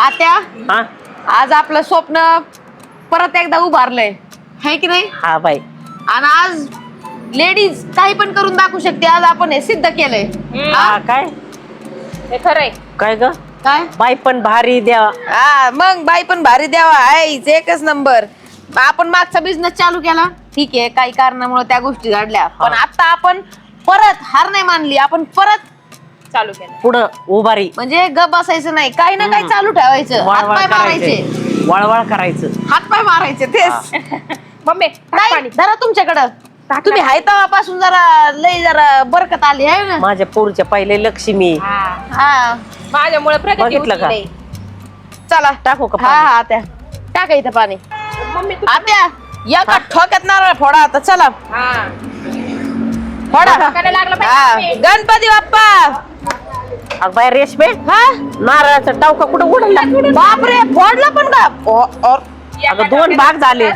आत्या हा? आज आपलं स्वप्न परत एकदा उभारलंय. है की नाही? हा बाई. आणि आज लेडीज काही पण करून दाखवू शकते आज आपण हे सिद्ध केलंय. हा? हा? काय? हे खरंय. काय ग? काय? बाई पण भारी द्या. हा मग बाई पण भारी द्यावा. आहेच एकच नंबर. आपण मागचा बिझनेस चालू केला. ठीक आहे काही कारणामुळे त्या गोष्टी घडल्या. पण आता आपण परत हार नाही मानली. आपण परत चालू केलं. पुढं उभारी. म्हणजे गप बसायचं नाही. काही ना काही चालू ठेवायचं. वळवळ हातपाय मारायचे. करायचे. वळवळ करायचं. हातपाय मारायचे तेच. मम्मी टाक नाही पाणी. जरा तुमच्याकडं. तुम्ही हायपासून जरा लय जरा बरकत आली आहे ना? माझ्या पोरच्या पहिले लक्ष्मी. हा. हा. माझ्यामुळे प्रगती बघितलं होती का? चला. टाकू का हा पाणी? हा आत्या. टाका इथं पाणी. मम्मी तू आत्या या का ठोक्यात नारळ फोडा आता चला. हा. फोडा. लागलं हा. गणपती बाप्पा! अगं बाई रेशमे हा? नारळाचा टावका कुठं उडला बापरे फोडला पण का? ओ- और- अगं, दोन भाग झाले.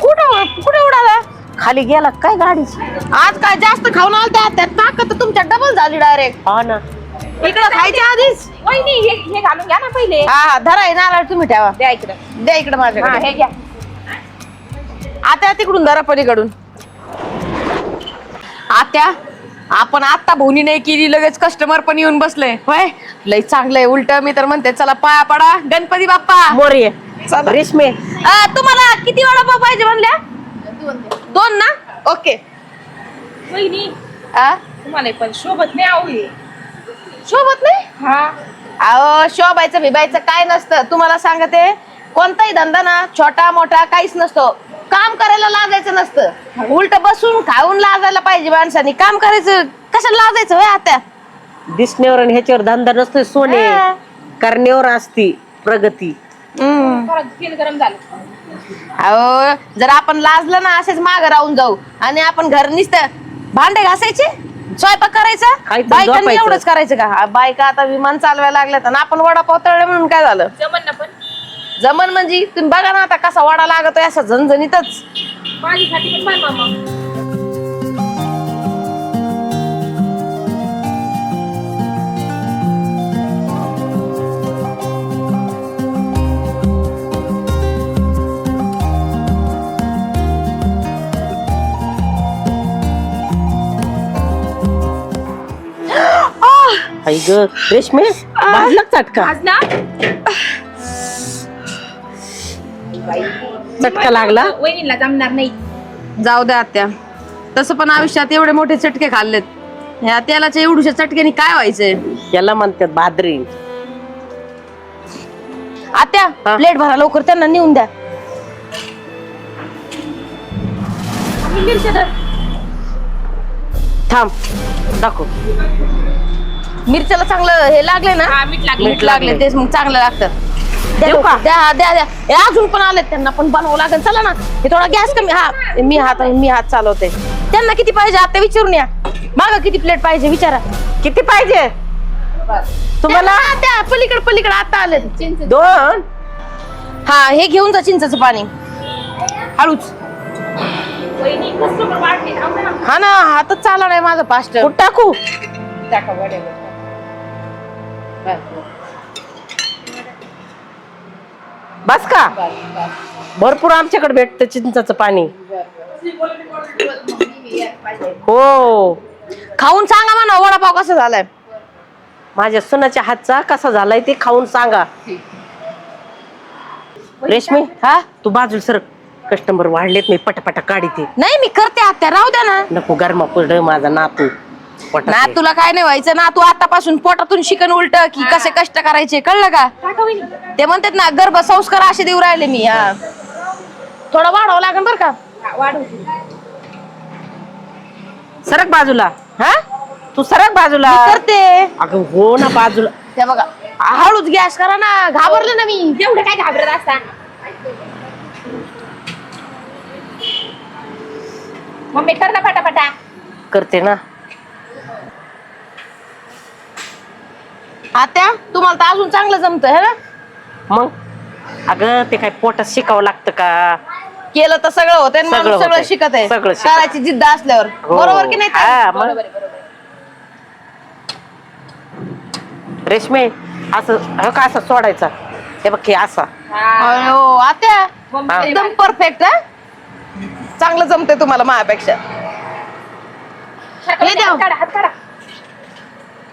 कुठं कुठे उडाला? खाली गेला काय गाडीची आज काय जास्त खाऊन आलत्या आत्या ताकद तर तुमच्या डबल झाली डायरेक्ट हा ना. इकडं खायच्या आधीच. वहिनी हे हे घालून घ्या ना पहिले. हा हा धरा हे नारळ तुम्ही ठेवा. द्या इकडं. द्या इकडे हा माझ्याकडे हे घ्या. आत्या तिकडून धरा पलीकडून. आत्या आपण आता भोनी नाही केली लगेच कस्टमर पण येऊन बसले. होय? लय चांगलंय उलट मी तर म्हणते चला पाया पडा. गणपती बाप्पा. मोरे चला. रेशमे अ, तुम्हाला किती वडापाव पाहिजे म्हणल्या? दोन ना? ओके. वहिनी तुम्हाला पण शोभत नाही आवडली सोबत नाही? हा. अहो शोभायचं भिबायचं काय नसतं. तुम्हाला सांगते कोणताही धंदा ना छोटा मोठा काहीच नसतो. काम करायला लाजायचं नसतं. उलट बसून खाऊन लाजायला पाहिजे माणसाने. काम करायचं कशाला लाजायचं होय आत्या दिसण्यावर आणि ह्याच्यावर धंदा नसतोय सोने. हा. करण्यावर असती प्रगती. हम्म. परत तेल गरम झालं अहो जर आपण लाजलं ना असेच माग राहून जाऊ. आणि आपण घर नुसतं भांडे घासायचे? स्वयंपाक करायचा? खायचं, बायकांनी झोपायचं. एवढंच करायचं का? हा, बायका आता विमान चालवायला लागल्यात आणि आपण वडापाव तळले म्हणून काय झालं? जमन ना पण. जमन म्हणजे तुम्ही बघा ना आता कसा वडा लागतोय असा झणझणीतच. माझ्यासाठी पण बनवा मग आई ग रेशमे भाजला चटका आज ना चटका लागला. वहिनीला जमणार नाही. जाऊ द्या आत्या. तसं पण आयुष्यात एवढे मोठे चटके खाल्लेत. ह्या तेलाच्या एवढूशा चटक्याने काय व्हायचंय? याला म्हणतात भादरी आत्या हा. प्लेट भरा लवकर त्यांना नेऊन द्या. थांब दाखव. मिरच्याला चांगलं हे लागले ना? हा, मीठ लागले. मीठ लागले. तेच मग चांगलं लागतं. द्या देऊ का? लवकर, द्या द्या द्या. हे अजून पण आले त्यांना पण बनवावं लागेल. चला ना. हे थोडा गॅस कमी हा मी हात मी हात चालवते. त्यांना किती पाहिजे आता विचारून या. माग किती प्लेट पाहिजे विचारा. किती पाहिजे? तुम्हाला? त्यांना द्या पलीकडे पलीकडे आता आले दोन. हा हे घेऊन जा चिंचाचं पाणी. हळूच. हा ना हातच चालला नाही माझं पास्ट कुठं टाकू? टाका बस का? भरपूर आमच्याकडे भेटतं चिंचाचं पाणी. हो. खाऊन सांगा म्हणा वडापाव कसा झालाय? माझ्या सुनाच्या हातचा कसा झालाय ते खाऊन सांगा. रेशमी हा? तू बाजूला सर कस्टमर वाढलेत मी पटापटा काढीते. नाही मी करते आत्या. राहू द्या ना. नको गरमा पड माझा नातू. पोटात ना. तुला काय नाही व्हायचं ना तू आतापासून पोटातून शिकन उलट की कसे कष्ट करायचे कळलं का? ते म्हणतात ना गर्भ संस्कार असे देऊ राहिले मी हा. थोडं वाढावं लागेल बरं का? सरक बाजूला हा? तू सरक बाजूला. मी करते. अगं हो ना बाजूला. ते बघा. हळूच गॅस करा ना घाबरले ना मी. एवढं काय घाबरत असता? मम्मी कर ना पटापटा. करते ना. आत्या तुम्हाला तर अजून चांगलं जमत है ना मग अगं ते काय पोटात शिकावं लागतं का केलं तर सगळं होतंय आणि सगळं माणूस सगळं होतंय. शिकत आहे सगळं शिकत. करायची जिद्द असल्यावर हो. बरोबर की नाही ताई? मग बरोबर आहे, बरोबर आहे. रेशमे असं हो का असं सोडायचा हे बघ असा अरे हो आत्या एकदम परफेक्ट हा चांगलं जमते तुम्हाला माझ्यापेक्षा हे द्या. हात काढा हात काढा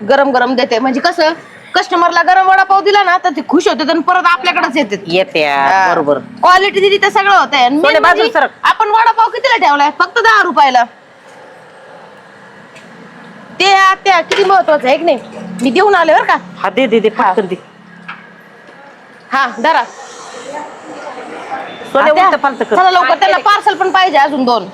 गरम गरम देते. म्हणजे कसं कस्टमरला गरम वडापाव दिला ना तर ते खुश होते आणि परत आपल्याकडेच येते येते बरोबर. क्वालिटी दिली तर सगळं होतंय. बाजूला म्हणजे सरक. आपण वडापाव कितीला ठेवलाय? फक्त दहा रुपयाला. ते आत्या किती महत्वाचं आहे की नाही मी देऊन आले बरं का? हा दे दे दे पटकन दे. हा धरा. सोने आत्या, उलट पालत कर. चला लवकर. त्यांना पार्सल पण पाहिजे अजून दोन.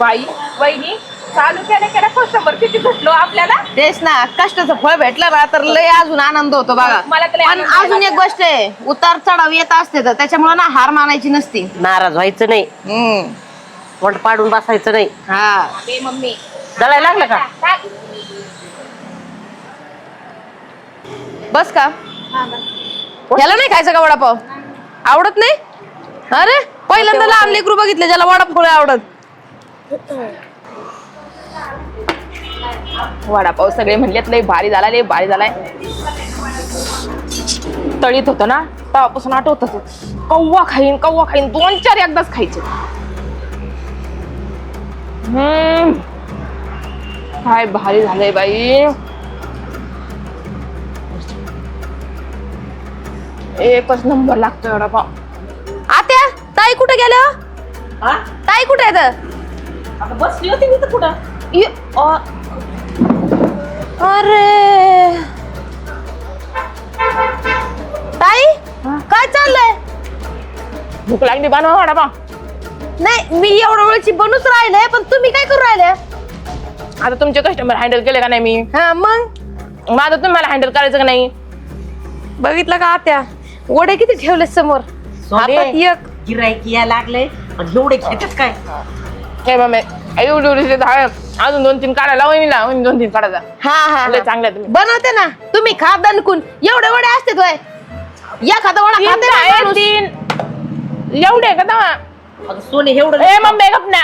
बाई वहिनी चालू केल्या केल्या कस्टमर किती भेटलो आपल्याला? तेच ना कष्टाचं फळ भेटलं ना तर लय अजून आनंद होतो बघा. मला तर लय पण आनंद अजून एक गोष्ट आहे उतार चढाव येत असते तर त्याच्यामुळे ना हार मानायची नसती. नाराज व्हायचं नाही. हम्म. वंट पाडून बसायचं नाही. हा. बे मम्मी. दळायला लागलं का? टाक. बस का? हा, बस. ह्याला नाही खायचं का वडापाव? आवडत नाही? अरे पहिल्यांदा लहान लेकरू बघितले ज्याला वडापाव नाही आवडत. वडापाव सगळे म्हणलेत लय भारी झाला लय भारी झालाय. तळीत होतं ना तेव्हापासून आठवत कव्वा खाईन कव्वा खाईन दोन चार एकदाच खायचे. हम्म. काय भारी झालंय बाई. एकच नंबर लागतोय वडापाव आत्या ताई कुठे गेल्या? हा? ताई कुठे आहेत बसली होती मी तर कुठं? इ- अ- अरे। ताई काय चाललंय? भूक लागली बनवा वडापाव नाही मी एवढ्या वेळची बनूच राहिले पण तुम्ही काय करू राहिले आता तुमचे कस्टमर हँडल केले का नाही मी? हा मग? मग आता तुम्हाला हँडल करायचं का नाही? बघितलं का आत्या? वडे किती ठेवले समोर? हातात एक. गिरायकी या लागले पण एवढे घेतात काय? हे मम्मी एवढी एवढी धाळ अजून दोन तीन काढायला वहिनीला वहिनी दोन तीन काढायचा हा हा, लय चांगलं आहे तुम्ही. बनवते ना. तुम्ही खा दणकून. एवढे वडे असते या खाता वडा तीन खाते ना आहे, माणूस. तीन. एवढे का तवा अगं सोने एवढं ए मम्मी गपना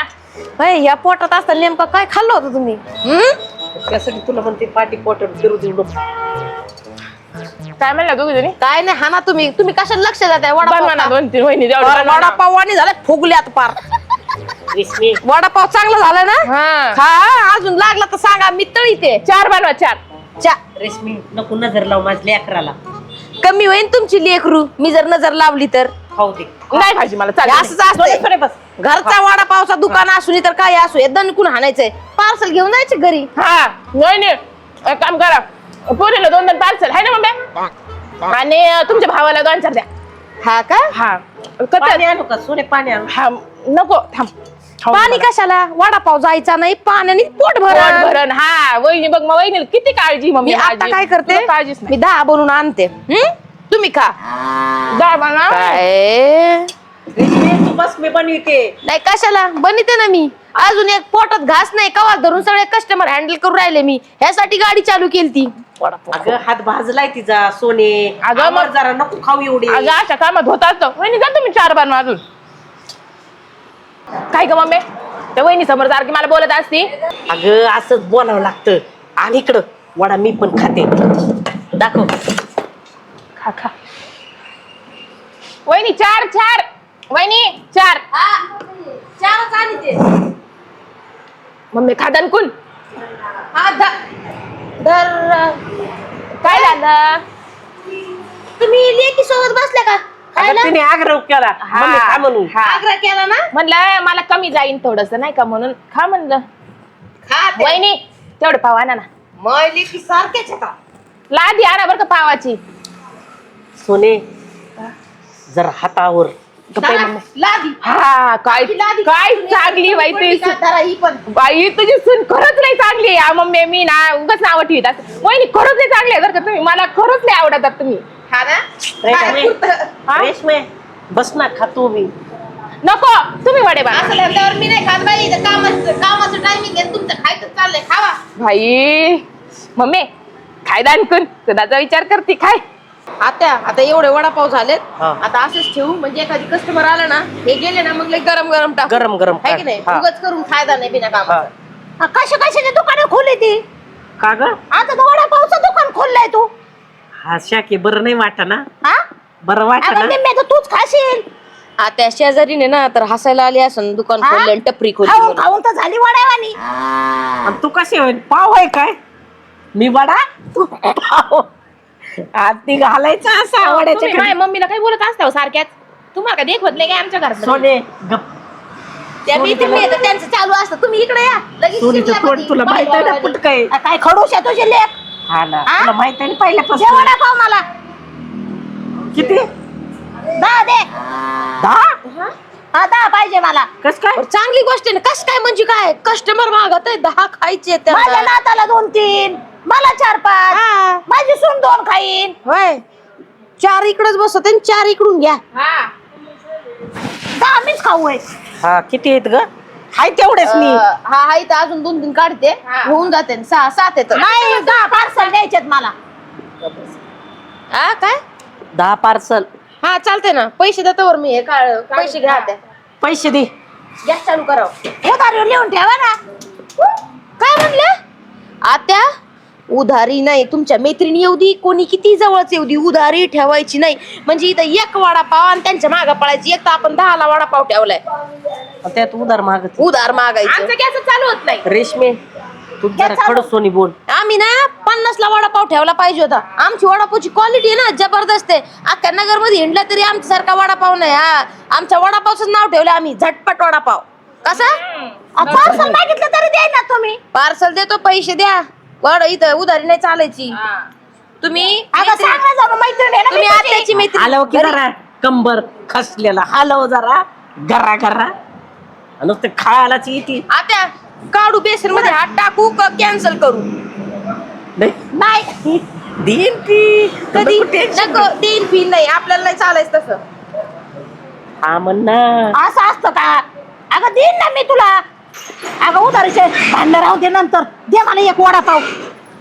होय, या पोटात असताना नेमकं काय खाल्लं होतं तुम्ही? हम्म? त्यासाठी तुला म्हणते पाठी पोटर फिरू देऊ नको. काय म्हणला दोघी जणी? काय नाही हा ना तुम्ही. तुम्ही कशाला लक्ष देताय? बनवा ना वडापाव दोन तीन वहिनी जेवढं बनवा ना. वडापाव आणि झालं फुगल्यात पार. वडापाव चांगला झाला ना? हा. खा अजून लागला तर सांगा मी तळी ते. चार बनवा चार. चा रेशमी नको नजर लाव माझ्या लेकराला. कमी होईन तुमची लेकरू. मी जर नजर लावली तर? खाऊ दे. नाही खायची मला चालेल. असंच असतंय. सोने बस. घरचा वडापावचा दुकान असू तर काय असू हे दणकून हाणायचंय. पार्सल घेऊन जायचे घरी. हा. वहिनी एक काम करा. पोरीला दोन दोन पार्सल. आहे ना मम्मी? आणि तुमच्या भावाला दोन चार द्या. हा का? हा. पाणी कतर आणू का? सोने पाणी आणू. हा नको थांब. खाऊन पाणी मला. कशाला? वडापाव जायचा नाही पाण्याने पोट पोट भर भरण. हा वहिनी बघ मग वहिनी किती काळजी मी मम्मी आता माझी. काय करते? तुला काळजीच मी दहा बनवून आणते. हम्म? तुम्ही खा. नाही जा बनवा. काय? रेशमी तू बस मी बनविते नाही कशाला? बनिते ना मी. अजून एक पोटात घास नाही कवा धरून सगळे कस्टमर हँडल करून राहिले मी. ह्यासाठी गाडी चालू केली ती अगं हात भाजलाय तिचा सोने. अगं मग- जरा नको खाऊ एवढी. अगं अशा कामात होत असतो वहिनी जा तुम्ही चार बनवा अजून. काय ग मम्मी? त्या वहिनी समोर सारखी मला बोलत असती. अगं असंच बोलावं लागतं. आणि इकडं वडा मी पण खाते. दाखव. खा खा. वहिनी चार चार. वहिनी चार. मम्मी खा दणकून. काय झालं? तुम्ही लेकी सोबत बसल्या का? अगं तिने आग्रह केला हा. मम्मी खा म्हणून हा. आग्रह केला ना म्हणलं मला कमी जाईन थोडस नाही का म्हणून खा म्हणलं खा ते. वहिनी तेवढे पाव आणा ना मग लेकी सारखेच आता लादी आणा बरं का पावाची सोने जरा हातावर. लादी हा काय लादी. काय चांगली बाई तुझी सून. धरा ही पण बाई तुझी सून खरंच नाही चांगली. हा मम्मी मी ना उगाच नाव ठेवत असते वहिनी खरंच नाही चांगली आहे बरं का तुम्ही मला खरंच नाही आवडतात तुम्ही ना? रेशमे हा? रेशमे बस ना खातो मी नको तुम्ही वडे बा असं धंद्यावर मी नाही खात बाई इथं कामाचं कामाचं टायमिंग आहे तुमचं खायचं चाललंय खावा. भाई मम्मी खाय दानकून कदाचा विचार करते खाय. आता आता एवढे वडापाव झालेत. हा. आता असंच ठेवू म्हणजे एखादी कस्टमर आला ना हे गेले ना मग गरम गरम टाक. गरम गरम आहे की नाही? हा. उगाच करून फायदा नाही बिना हा. कामाचा कशा कशाचे दुकानं खोलले ती? का ग? आता तर वडापावचं दुकान खोललंय तू. हा शाके बरं नाही वाटा ना? हा? बरं वाटा अगं ना? निम्मे तर तूच खाशील. त्या शेजारीने ना तर हसायला आली असं दुकान हा? खोललं आणि टपरी खोलली खाऊन म्हणून. खाऊन तर झाली वड्यावानी. आणि तू कशी होईल पाव आहे काय? मी वडा? तू पाव. आधी घालायचा असा तुम्ही आवडायच्या माझ्या मम्मीला काही बोलत असता हो सारख्याच? तुम्हाला काय देखवत नाही काय आमच्या घरात सोने गप. त्या मी तुम्ही येतं त्यांचं चालू असतं. तुम्ही इकडे या. लगेच सोनीचं शिरल्या तोंडमध्ये. तुला माहीत आहे ना कुठं काय. काय खडूस आहे तुझे लेख? हा ना हा? तुला माहीत आहे ना दे पहिल्यापासून मला. किती? दहा दे. दहा? हा? दहा पाहिजे मला. कस काय? बरं, चांगली गोष्ट आहे ना. कस काय म्हणजे काय? कस्टमर मागत आहे दहा खायचे माझ्या नाताला दोन तीन मला चार पाच. माझी सून दोन खाईन. होय. चार इकडच बसत आणि चार इकडून घ्या. हा. दहा मीच खाऊ आहे. हा किती आहेत ग? हाय तेवढेच मी. अं, हा हा इथं अजून दोन तीन काढते. हा. होऊन जाते सहा सात येत नाही दहा पार्सल द्यायचेत मला. हा काय? दहा पार्सल हा चालते ना. पैसे देतो वर मी. हे काढ पैसे घ्या त्या पैसे दे. गॅस चालू करा उधारीवर लिहून ठेवा ना. काय म्हणलं? आत्या? उधारी नाही. तुमच्या मैत्रिणी येऊ दे कोणी किती जवळच येऊ दे उधारी ठेवायची नाही. म्हणजे इथं एक वडापाव आणि त्यांच्या मागं पडायची एक तर आपण दहाला वडापाव ठेवलाय. त्यात उधार मागत उधार मागायचं. आमचं गॅस चालू होत नाही. रेशमे तू जरा खड सोनी बोल. आम्ही ना पन्नास ला वडापाव ठेवला पाहिजे होता. आमची वडापावची क्वालिटी आहे ना जबरदस्त आहे. अख्ख्या नगरमध्ये हिंडला तरी आमच्यासारखा वडापाव नाही. हा आमच्या वडापावचं नाव ठेवलं आम्ही झटपट वडापाव. कसा? पार्सल मागितलं तरी द्याय ना तुम्ही. पार्सल देतो पैसे द्या. वड इथं उधारी नाही चालायची. तुम्ही अगं सांग ना जरा मैत्रीण आहे ना तुम्ही मी तुझी. आत्याची मैत्रीण. हलव की जरा कंबर खसलेला. हलव जरा. गरा गरा नुसते खायलाच येते. आता काढू बेसनमध्ये हात टाकू का कॅन्सल करू? नाही. नाही. देईन कधी? नको फी नाही. आपल्याला नाही चालायचं तसं. हा म्हण ना. असं असतं का? अगं देईन ना मी तुला. अगं उधारीचे भांडण राहू दे नंतर. दे मला एक वडापाव.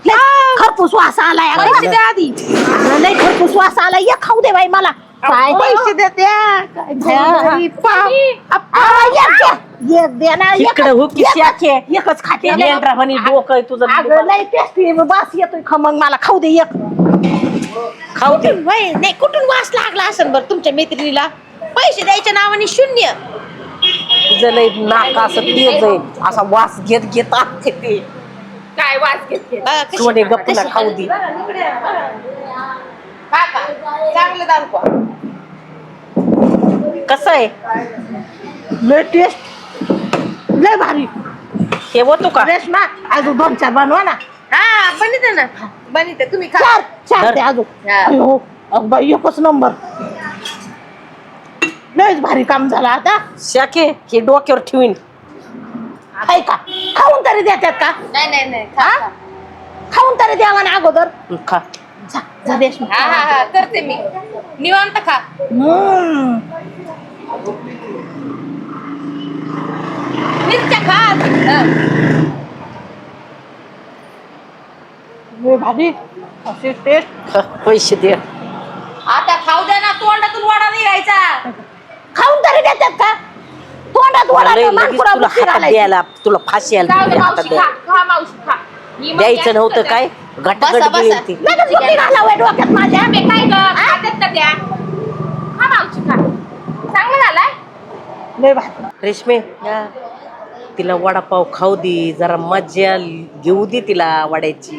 लय खरपूस वास आलाय अगं. पैसे द्या आधी. अगं, लय खरपूस वास आलाय. एक खाऊ दे बाई मला. काय पैसे देते काय घरी पाव. अगं, एक दे. एक दे ना इकडे हो एकच-. एकच खाते. मेंढरा म्हणे डोकं तुझं. अगं लय टेस्टी बास येतोय खमंग मला. खाऊ दे एक. खाऊ दे. कुठून वय नाही कुठून वास लागला असेल बरं तुमच्या मैत्रिणीला? पैसे द्यायच्या नावाने शून्य. तुझं लय नाक असं तेज आहे. असा वास घेत घेत आते ते. काय वास घेत घेत? बघा कशी- सोने गप्पूला कशी- खाऊ दे. काका चांगलं दाखवा कसं आहे? लय टेस्ट लय भारी. हे होतो का? रेशमा अजून दोन चार बनवा ना. हा बनिते ना. बनिते तुम्ही खा. चार चार. ते अजून. हा. अयो, अगं बाई, एकच नंबर लयच भारी काम झालं आता. शाखे हे डोक्यावर ठेवीन. आहे का? खाऊन तरी देतात का? नाही नाही नाही खा, हा? खा. खाऊन तरी द्यावा ना अगोदर. खा. जा जा हा हा हा करते मी. निवांत खा. हम्म. मिरच्या खा. हा. लय भारी. अशी टेस्ट खा, पैसे दे. आता खाऊ द्या ना तोंडातून वाडा निघायचा खाऊन तरी देतात का? तोंडात लय लगेच तुला हातात. द्यायला तुला फाशी आली जाऊ दे तुझ्या हातात मावशी खा द्यायला. खा मावशी खा. ही मग द्यायचं नव्हतं. काय? बसा, घटघट बसा. लगेच डोक्यात माझ्या. बे, काय ग? खात्यात का त्या खा मावशी खा. चांगलं झालाय? लय भारी. रेशमे तिला वडापाव खाऊ दे जरा मजा घेऊ दे तिला वड्याची.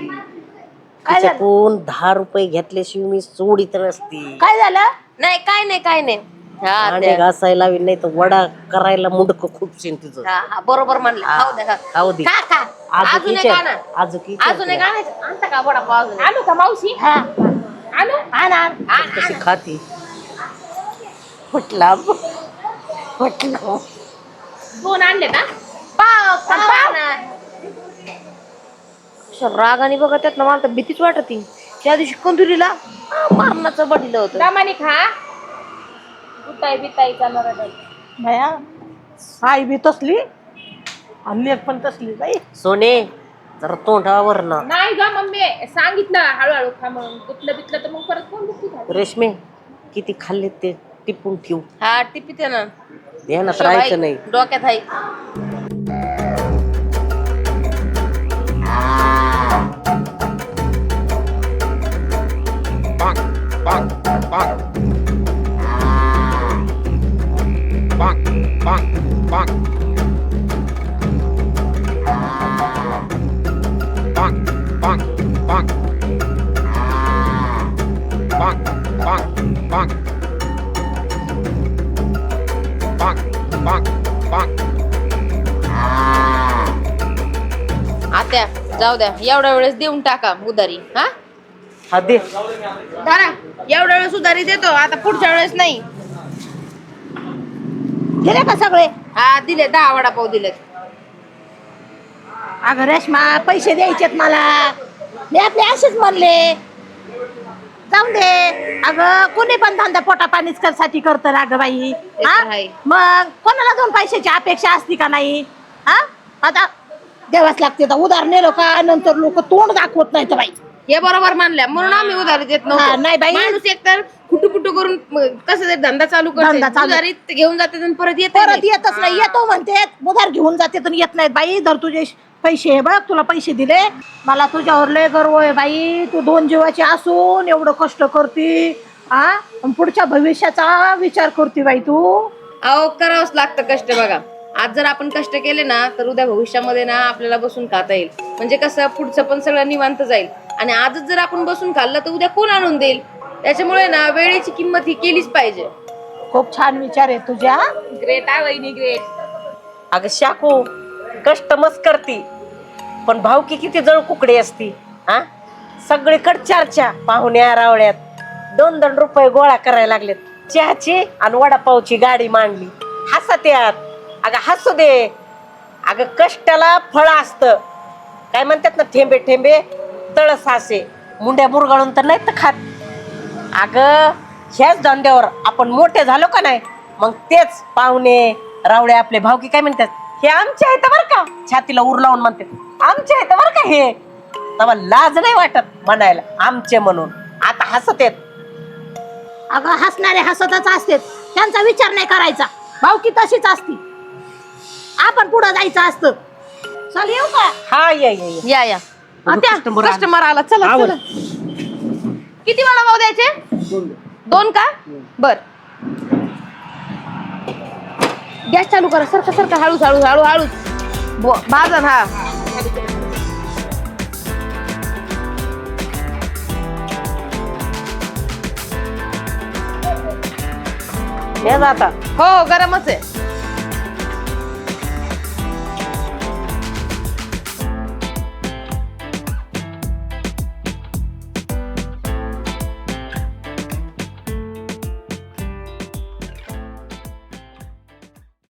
काय झालं? तिच्याकडून दहा रुपये घेतल्याशिवाय मी सोडीत नसते. काय झालं? नाही काय नाही काय नाही. हा द्या. घासायला लावी नाही तर वडा करायला मुंडक खूप शिन हा हा बरोबर म्हणलं. खाऊ द्या खा. खाऊ दे. खा खा आजूक अजून एक विचार. आणा आजूक विचार अजून एक तिला. आणायचं आणता का वडापाव अजून एक? आणू का मावशी हा आणू आण आण आण, कशी आण. खाती फुटला फुटला दोन आणले ना पाव पाव ना. अशा रागाने बघत आहेत ना मला तर भीतीच वाटत त्या दिवशी कंदुरीला मारणाचं बडलं होतं दमाने खा करणार भया आई बी तसली आणि पण तसली बाई. सोने जरा तोंडावर ना. नाही ग मम्मी सांगितलं हळूहळू खा म्हणून. कुठलं बितलं तर मग परत कोण खा रेशमे किती खाल्ले ते? टिपून ठेवू. हा टिपीते ना. ध्यानात राहायचं नाही. डोक्यात आहे. आत्या जाऊ द्या. एवढ्या वेळेस देऊन टाका उधारी हा? हा दे. धरा. एवढ्या वेळेस उधारी देतो आता पुढच्या वेळेस नाही. दिले का सगळे? हा दिले दहा वडापाव दिलेत. अगं रेश्मा पैसे द्यायचेत मला. मी आपले असेच म्हणले. जाऊन दे. अगं कोणी पण धंदा पोटा पाणीच साठी करत ना ग बाई? तर हा? आहे. मग कोणाला दोन पैशाची अपेक्षा असती का नाही? हा? आता द्यावाच लागते तर उधार नेलो का नंतर लोक तोंड दाखवत नाही तर बाई. हे बरोबर मानल्या. म्हणून आम्ही उधारी देत हा, नव्हतो. नाही बाई. माणूस एकतर कुटू कुटू करून म, कसं ते धंदा चालू करते धंदा चालू. उधारीत घेऊन जाते आणि परत येत परत येतच नाही. येतो म्हणते उधार घेऊन जाते तर येत नाहीत. बाई धर तुझे पैसे हे बघ तुला पैसे दिले. मला तुझ्यावर लय गर्व आहे बाई. तू दोन जीवाची असून एवढं कष्ट करती हा आणि पुढच्या भविष्याचा विचार करते बाई तू. अहो करावंच लागतं कष्ट बघा. आज जर आपण कष्ट केले ना तर उद्या भविष्यामध्ये ना आपल्याला बसून खाता येईल. म्हणजे कसं पुढचं पण सगळं निवांत जाईल. आणि आजच जर आपण बसून खाल्लं तर उद्या कोण आणून देईल? त्याच्यामुळे ना वेळेची किंमत ही केलीच पाहिजे. खूप छान विचार आहे तुझ्या. ग्रेट आहे वहिनी ग्रेट अगं शाकू कष्ट मस्त करती पण भावकी किती जळ कुकडी असती हा? सगळीकडे चर्चा पाहुण्या रावळ्यात. दोन दोन रुपये गोळा करायला लागलेत. चहाची आणि वडापावची गाडी मांडली. हसत यात अगं हसू दे. अगं कष्टाला फळ असतं. काय म्हणतात ना थेंबे थेंबे? तळस असे मुंड्या मुरगाळून तर नाही तर खात. अगं ह्याच धंद्यावर आपण मोठे झालो का नाही? मग तेच पाहुणे रावळे आपले भावकी काय म्हणतात? हे आमचे आहेत बरं का? छातीला उर लावून म्हणतात. आमचे आहेत बरं का हे? तेव्हा लाज नाही वाटत म्हणायला. आमचे म्हणून. आता हसत येत अगं हसणारे हसतच असते त्यांचा विचार नाही करायचा. भावकी तशीच असती. आपण पुढं जायचं असतं. चल येऊ का? हा ये ये ये. या या. आता. कस्टमर आला. चला. चला. किती वडापाव द्यायचे? दोन का? बर. गॅस चालू करा. सरका सरका हळूच हळू हळू हळूच. बो- भाजन हा. हे जाता हो गरमच आहे.